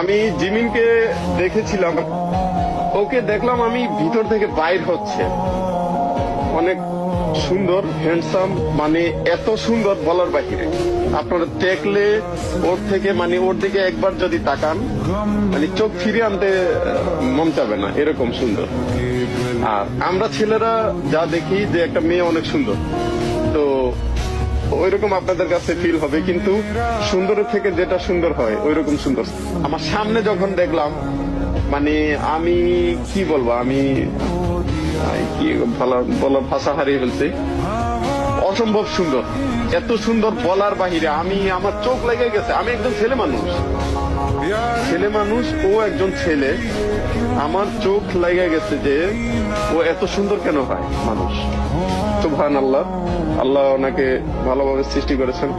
আমি জিমিনকে দেখেছিলাম। ওকে দেখলাম আমি ভিতর থেকে বাইর হচ্ছে। অনেক সুন্দর হ্যান্ডসাম মানে এত সুন্দর বলার বাহিরে। আপনারা দেখলে ওর থেকে মানে ওর দিকে একবার যদি তাকান মানে চোখ ফিরে আনতে মন চাবে না, এরকম সুন্দর। আর আমরা ছেলেরা যা দেখি যে একটা মেয়ে অনেক সুন্দর। তো ওইরকম আপনাদের কাছে ফিল হবে, কিন্তু সুন্দরের থেকে যেটা সুন্দর হয়, ওইরকম সুন্দর। আমার সামনে যখন দেখলাম মানে আমি কি বলব, আমি কি বলার ভাষা হারিয়ে ফেলছি। অসম্ভব সুন্দর। এত সুন্দর বলার বাহিরে আমি, আমার চোখ লেগে গেছে। আমি একজন ছেলে মানুষ। ছেলে মানুষ, ও একজন ছেলে। আমার চোখ লাগে গেছে যে ও এত সুন্দর কেন হয় মানুষ। তো ভান আল্লাহ আল্লাহ ওনাকে ভালোভাবে সৃষ্টি করেছেন।